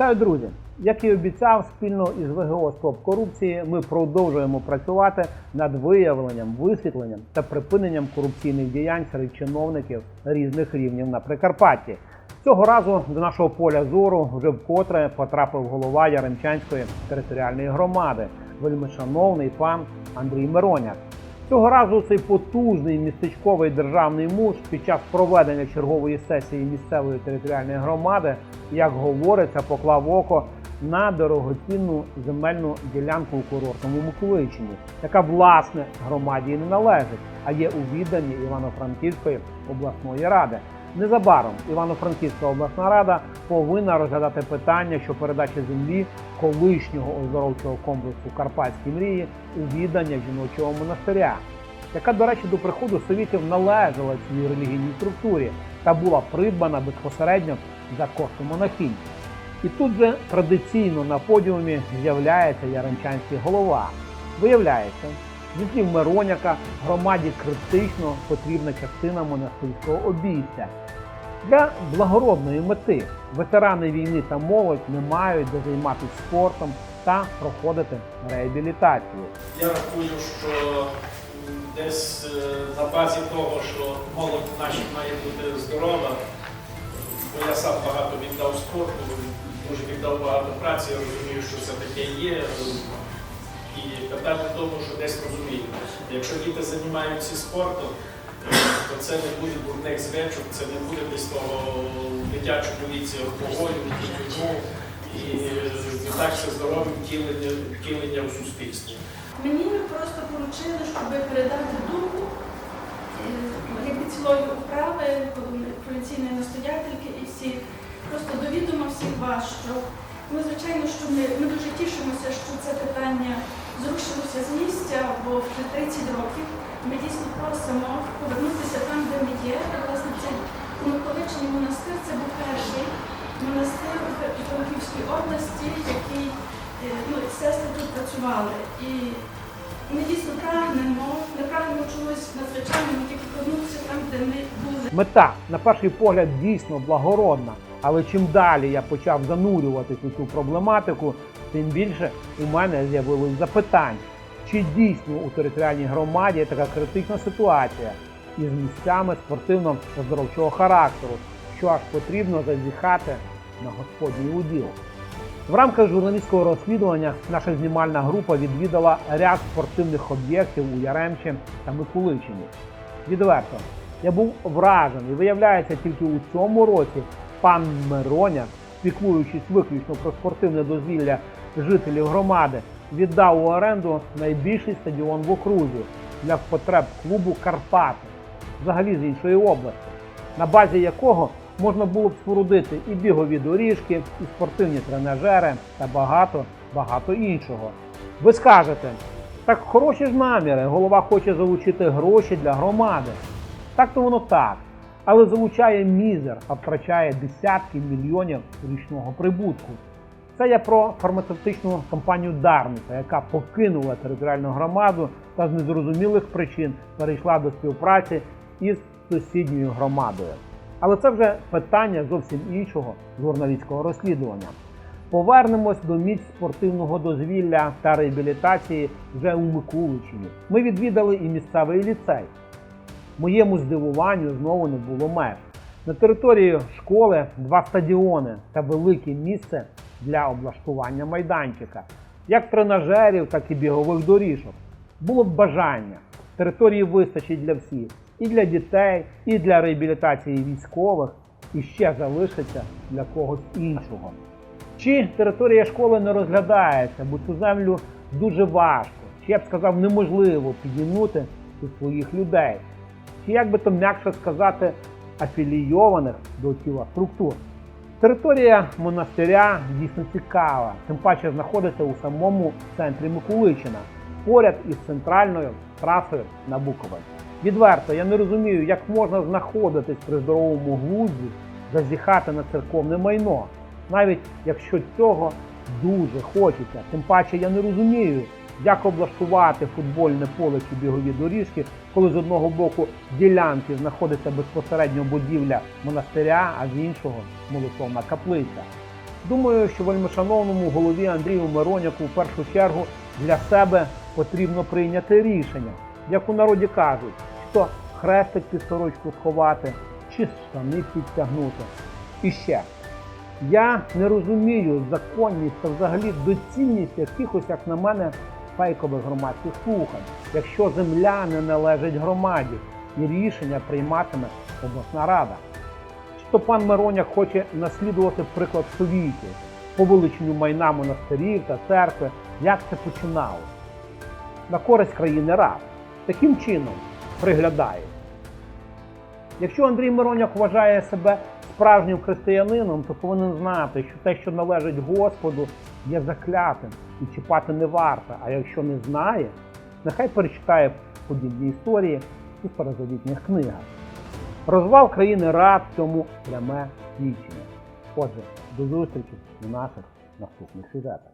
Вітаю, друзі! Як і обіцяв, спільно із ВГО Стоп корупції ми продовжуємо працювати над виявленням, висвітленням та припиненням корупційних діянь серед чиновників різних рівнів на Прикарпатті. Цього разу до нашого поля зору вже вкотре потрапив голова Яремчанської територіальної громади, вельмишановний пан Андрій Мироняк. Цього разу цей потужний містечковий державний муж під час проведення чергової сесії місцевої територіальної громади, як говориться, поклав око на дорогоцінну земельну ділянку у курортному Миколичині, яка власне громаді не належить, а є у відданні Івано-Франківської обласної ради. Незабаром Івано-Франківська обласна рада повинна розглядати питання щодо передачі землі колишнього оздоровчого комплексу Карпатські мрії у віддання жіночого монастиря, яка, до речі, до приходу совітів належала цій релігійній структурі та була придбана безпосередньо за кошти монахінь. І тут же традиційно на подіумі з'являється яремчанський голова. Виявляється, зі слів Мироняка, громаді критично потрібна частина монастирського обійстя. Для благородної мети ветерани війни та молодь не мають де займатися спортом та проходити реабілітацію. Я рахую, що десь е, на базі того, що молодь наша має бути здорова, бо я сам багато віддав спорту, дуже віддав багато праці, я розумію, що це таке є. І питання в тому, що десь розумію. Якщо діти займаються спортом, е, то це не буде дурних звичок, це не буде десь того дитячого віці алкоголю, і е, так все здорове втілення, втілення в суспільстві. Мені просто поручили, щоб передати думку е, якби цілої управи, провінційної настоятельки і. Просто до відома всіх вас, що ми, звичайно, що ми, ми дуже тішимося, що це питання зрушилося з місця, бо вже 30 років ми дійсно просимо повернутися там, де ми є. Власне, цей Миколичний монастир це був перший монастир у Франківській області, який е, ну, сестри тут працювали. І ми дійсно прагнемо, не прагнемо чогось надзвичайного, тільки повернутися там, де ми були. Мета, на перший погляд, дійсно благородна, але чим далі я почав занурюватись у цю проблематику, тим більше у мене з'явилось запитань, чи дійсно у територіальній громаді така критична ситуація із місцями спортивно-оздоровчого характеру, що аж потрібно зазіхати на господній уділ. В рамках журналістського розслідування наша знімальна група відвідала ряд спортивних об'єктів у Яремчі та Миколичині. Відверто, я був вражений. Виявляється, тільки у цьому році пан Мироняк, піклуючись виключно про спортивне дозвілля жителів громади, віддав у оренду найбільший стадіон в окрузі для потреб клубу Карпати, взагалі з іншої області, на базі якого можна було б спорудити і бігові доріжки, і спортивні тренажери та багато багато іншого. Ви скажете, так хороші ж наміри, голова хоче залучити гроші для громади. Так то воно так. Але залучає мізер, а втрачає десятки мільйонів річного прибутку. Це я про фармацевтичну компанію Дарниця, яка покинула територіальну громаду та з незрозумілих причин перейшла до співпраці із сусідньою громадою. Але це вже питання зовсім іншого журналістського розслідування. Повернемось до місць спортивного дозвілля та реабілітації вже у Микуличині. Ми відвідали і місцевий ліцей. Моєму здивуванню знову не було меж. На території школи два стадіони та велике місце для облаштування майданчика, як тренажерів, так і бігових доріжок. Було б бажання. Території вистачить для всіх. І для дітей, і для реабілітації військових, і ще залишиться для когось іншого. Чи територія школи не розглядається, бо цю землю дуже важко, чи я б сказав, неможливо підігнути у своїх людей, чи як би то м'якше сказати, афілійованих до тіла структур. Територія монастиря дійсно цікава, тим паче знаходиться у самому центрі Миколичина, поряд із центральною трасою на Буковель. Відверто, я не розумію, як можна знаходитись при здоровому глузді, зазіхати на церковне майно, навіть якщо цього дуже хочеться. Тим паче я не розумію, як облаштувати футбольне поле чи бігові доріжки, коли з одного боку ділянки знаходиться безпосередньо будівля монастиря, а з іншого молитовна каплиця. Думаю, що вельмишановному голові Андрію Мироняку в першу чергу для себе потрібно прийняти рішення, як у народі кажуть, що хрестик під сорочку сховати, чи штани підтягнути. І ще, я не розумію законність та взагалі доцільність якихось, як на мене, фейкових громадських слухань, якщо земля не належить громаді і рішення прийматиме обласна рада. Чи то пан Мироняк хоче наслідувати приклад совітів по вилученню майна монастирів та церкви, як це починалося? На користь країни рад. Таким чином приглядає. Якщо Андрій Мироняк вважає себе справжнім християнином, то повинен знати, що те, що належить Господу, є заклятим і чіпати не варто. А якщо не знає, нехай перечитає подібні історії у старозавітніх книгах. Розвал країни рад цьому пряме свідчення. Отже, до зустрічі у наших наступних сюжетах.